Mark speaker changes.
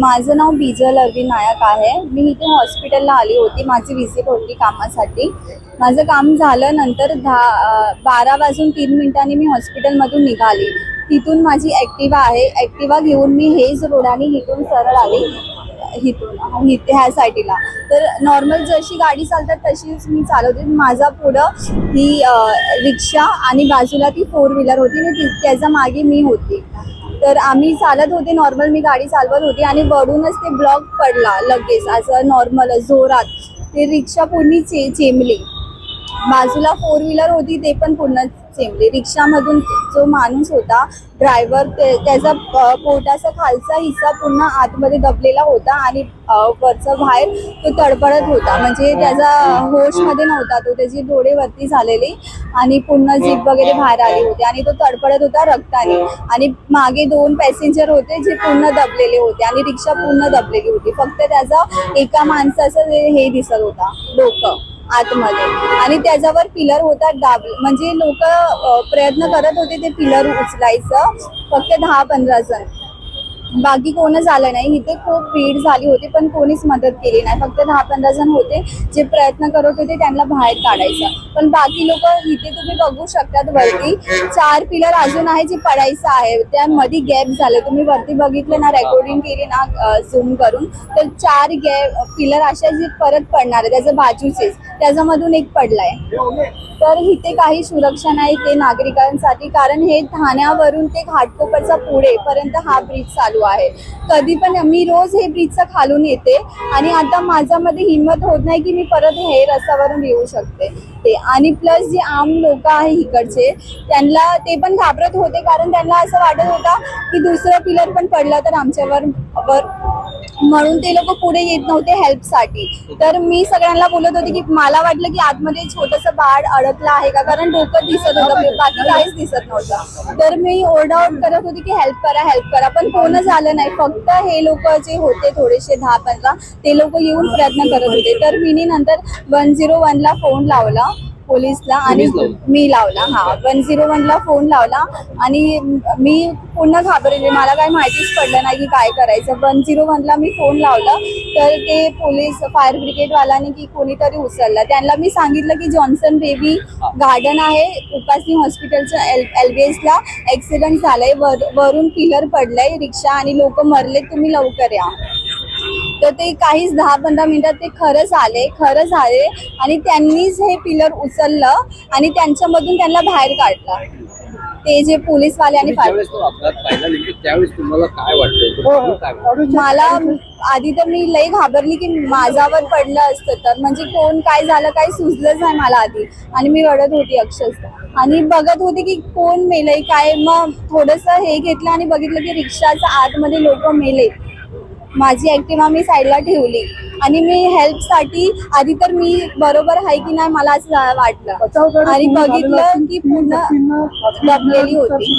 Speaker 1: माझं नाव बीजल अरवी नायक आहे. मी इथे हॉस्पिटलला आली होती माझी व्हिजिट होती कामासाठी. माझं काम झालं नंतर दहा बारा वाजून तीन मिनिटांनी मी हॉस्पिटलमधून निघाली. तिथून माझी ॲक्टिवा आहे. ॲक्टिवा घेऊन मी हेच रोडाने इथून सरळ आली. इथून इथे ह्या साईडला. तर नॉर्मल जशी गाडी चालतात तशीच मी चालवते. माझा पुढं ही रिक्षा आणि बाजूला ती फोर व्हीलर होती. आणि त्याच्यामागे मी होती. तर आम्ही चालत होते नॉर्मल मी गाडी चालवत होती आणि वरूनच ते ब्लॉक पडला लगेच असं नॉर्मल जोरात. ते रिक्षा पूर्ण चे चेमली बाजूला फोर व्हीलर होती ते पण पूर्ण चेमली म्हणजे रिक्षामधून जो माणूस होता ड्रायव्हर ते त्याचा पोटाचा खालचा हिस्सा पूर्ण आतमध्ये दबलेला होता आणि वरचा बाहेर तो तडपडत होता. म्हणजे त्याचा होशमध्ये नव्हता तो त्याची डोळे वरती झालेली आणि पूर्ण जीप वगैरे बाहेर आली होती आणि तो तडपडत होता रक्ताने. आणि मागे दोन पॅसेंजर होते जे पूर्ण दबलेले होते आणि रिक्षा पूर्ण दबलेली होती. फक्त त्याचा एका माणसाचं हे हे दिसत होता डोकं. आतमध्ये. आणि त्याच्यावर पिलर होता दाब म्हणजे लोक प्रयत्न करत होते ते पिलर उचलायचं. फक्त दहा पंधरा जण. बाकी कोणच आलं नाही. इथे खूप भीड झाली होती पण कोणीच मदत केली नाही. फक्त दहा पंधरा जण होते. जे प्रयत्न करत होते त्यांना बाहेर काढायचं. पण बाकी लोक इथे तुम्ही बघू शकतात वरती. चार पिलर अजून आहे जे पडायचं आहे. त्यामध्ये गॅप झालं. तुम्ही वरती बघितलं ना रेकॉर्डिंग केली ना झूम करून तर चार गॅप पिलर अशा जे परत पडणार आहे त्याच्या बाजूचेच. त्याच्यामधून एक पडलाय. तर इथे काही सुरक्षा नाही ते नागरिकांसाठी. कारण हे ठाण्यावरून ते घाटकोपरचा पुढे पर्यंत हा ब्रिज चालू आहे. कधी पण मी रोज हे ब्रिजचा खालून येते आणि आता माझ्यामध्ये हिंमत होत नाही की मी परत हे रस्त्यावरून येऊ शकते. ते आणि प्लस जे आम लोक आहे इकडचे त्यांना ते पण घाबरत होते. कारण त्यांना असं वाटत होता की दुसरं पिलर पण पडलं तर आमच्यावर वर म्हणून ते लोक पुढे येत नव्हते हेल्पसाठी तर मी सगळ्यांना बोलत होते की मला वाटलं की आतमध्ये छोटस बाळ अडकलं आहे का? कारण डोकं दिसत होतं म्हणजे बाकी काहीच दिसत नव्हतं. तर मी ओरडाओरड करत होती की हेल्प करा हेल्प करा. पण कोण झालं नाही. फक्त हे लोक जे होते थोडेसे दहा पंधरा ते लोक येऊन प्रयत्न करत होते. तर मी नंतर वन झिरो वनला फोन लावला. पोलिसला आणि
Speaker 2: तुम्हीच लावला?
Speaker 1: मी लावला हा. वन झिरो वनला फोन लावला आणि मी पूर्ण घाबरले. मला काही माहितीच पडलं नाही की काय करायचं. वन झिरो वनला मी फोन लावला. तर ते पोलीस फायर ब्रिगेडवाल्याने की कोणीतरी उचललं. त्यांना मी सांगितलं की जॉन्सन बेबी गार्डन आहे. उपासनी हॉस्पिटलच्या एल एल बी एसला ॲक्सिडेंट झालंय. वर वरून पिलर पडलंय. रिक्षा आणि लोक मरले तुम्ही लवकर या. तर ते काहीच दहा पंधरा मिनिटात ते खरंच आले खरंच आले आणि त्यांनीच हे पिलर उचललं आणि त्यांच्यामधून त्यांना बाहेर काढलं. ते जे पोलीसवाले आणि
Speaker 2: तुम्ही
Speaker 1: फायर
Speaker 2: ज्यावेळेस तो अपघात पाहिला नेमकी त्यावेळेस तुम्हाला काय वाटतंय तो बघून काय वाटतंय?
Speaker 1: मला आधी तर मी लई घाबरली की माझ्यावर पडलं असतं तर. म्हणजे कोण काय झालं काही सुचलंच नाही मला आधी. आणि मी रडत होती अक्षरशः. आणि बघत होते की कोण मेलंय काय? मग थोडंसं हे घेतलं आणि बघितलं की रिक्षाच्या आतमध्ये लोक मेले माझी ऍक्टिवा मी साईडला ठेवली. आणि मी हेल्पसाठी आधी तर मी बरोबर आहे की नाही मला असं वाटलं. आणि बघितलं की पूर्ण दबलेली होती.